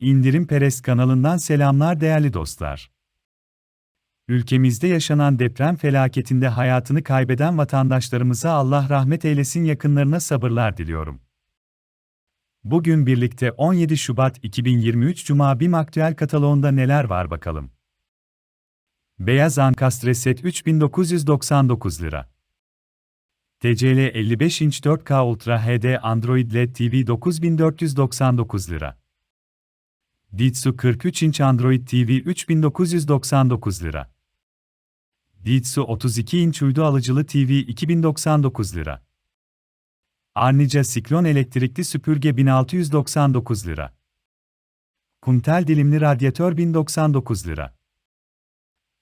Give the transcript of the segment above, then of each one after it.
İndirim Perest kanalından selamlar değerli dostlar. Ülkemizde yaşanan deprem felaketinde hayatını kaybeden vatandaşlarımıza Allah rahmet eylesin yakınlarına sabırlar diliyorum. Bugün birlikte 17 Şubat 2023 Cuma BİM Aktüel kataloğunda neler var bakalım. Beyaz Ankastre set 3999 lira. TCL 55 inç 4K Ultra HD Android LED TV 9499 lira. Ditsu 43 inç Android TV 3999 lira. Ditsu 32 inç uydu alıcılı TV 2099 lira. Arnica Siklon elektrikli süpürge 1699 lira. Kuntel dilimli radyatör 1099 lira.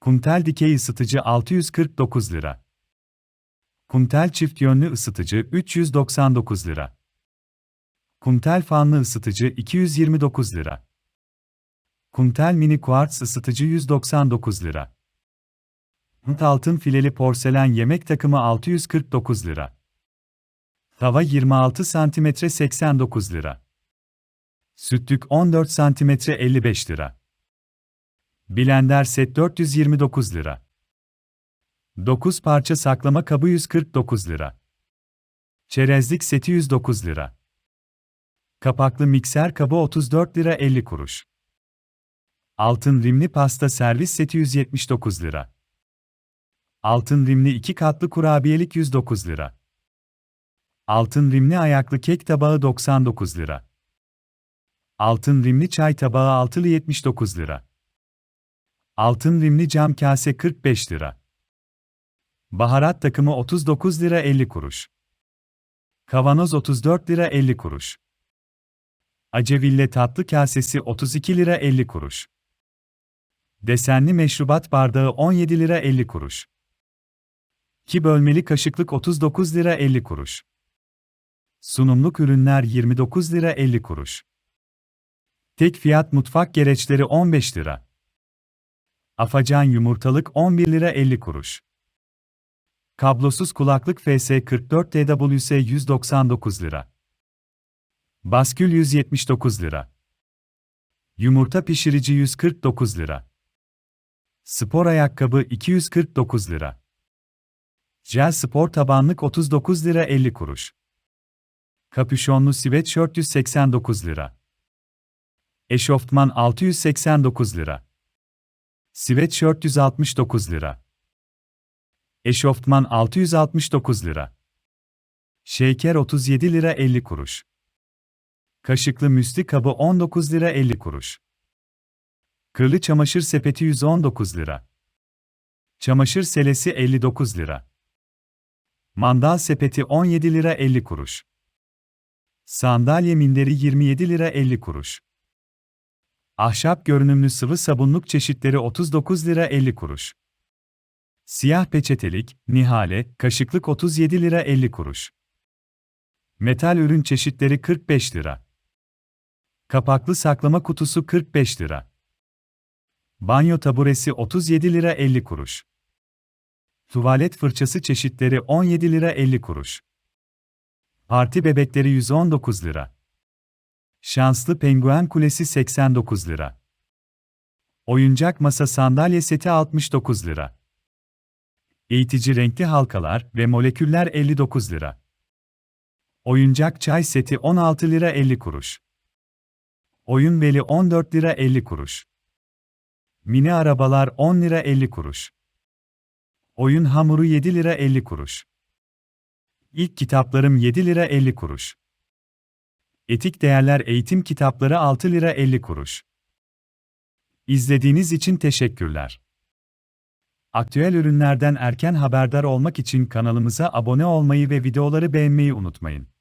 Kuntel dikey ısıtıcı 649 lira. Kuntel çift yönlü ısıtıcı 399 lira. Kuntel fanlı ısıtıcı 229 lira. Kuntel mini kuartz ısıtıcı 199 lira. Hınt altın fileli porselen yemek takımı 649 lira. Tava 26 cm 89 lira. Sütlük 14 cm 55 lira. Blender set 429 lira. 9 parça saklama kabı 149 lira. Çerezlik seti 109 lira. Kapaklı mikser kabı 34 lira 50 kuruş. Altın rimli pasta servis seti 179 lira. Altın rimli 2 katlı kurabiyelik 109 lira. Altın rimli ayaklı kek tabağı 99 lira. Altın rimli çay tabağı altılı 79 lira. Altın rimli cam kase 45 lira. Baharat takımı 39 lira 50 kuruş. Kavanoz 34 lira 50 kuruş. Aceville tatlı kasesi 32 lira 50 kuruş. Desenli meşrubat bardağı 17 lira 50 kuruş. 2 bölmeli kaşıklık 39 lira 50 kuruş. Sunumluk ürünler 29 lira 50 kuruş. Tek fiyat mutfak gereçleri 15 lira. Afacan yumurtalık 11 lira 50 kuruş. Kablosuz kulaklık FS44 TWS 199 lira. Baskül 179 lira. Yumurta pişirici 149 lira. Spor ayakkabı 249 lira. Jel spor tabanlık 39 lira 50 kuruş. Kapüşonlu sweatshirt 189 lira. Eşofman 689 lira. Sweatshirt 169 lira. Eşofman 669 lira. Şeker 37 lira 50 kuruş. Kaşıklı müsli kabı 19 lira 50 kuruş. Kırlı çamaşır sepeti 119 lira. Çamaşır selesi 59 lira. Mandal sepeti 17 lira 50 kuruş. Sandalye minderi 27 lira 50 kuruş. Ahşap görünümlü sıvı sabunluk çeşitleri 39 lira 50 kuruş. Siyah peçetelik, nihale, kaşıklık 37 lira 50 kuruş. Metal ürün çeşitleri 45 lira. Kapaklı saklama kutusu 45 lira. Banyo taburesi 37 lira 50 kuruş. Tuvalet fırçası çeşitleri 17 lira 50 kuruş. Parti bebekleri 119 lira. Şanslı penguen kulesi 89 lira. Oyuncak masa sandalye seti 69 lira. Eğitici renkli halkalar ve moleküller 59 lira. Oyuncak çay seti 16 lira 50 kuruş. Oyun beli 14 lira 50 kuruş. Mini arabalar 10 lira 50 kuruş. Oyun hamuru 7 lira 50 kuruş. İlk kitaplarım 7 lira 50 kuruş. Etik Değerler Eğitim Kitapları 6 lira 50 kuruş. İzlediğiniz için teşekkürler. Aktüel ürünlerden erken haberdar olmak için kanalımıza abone olmayı ve videoları beğenmeyi unutmayın.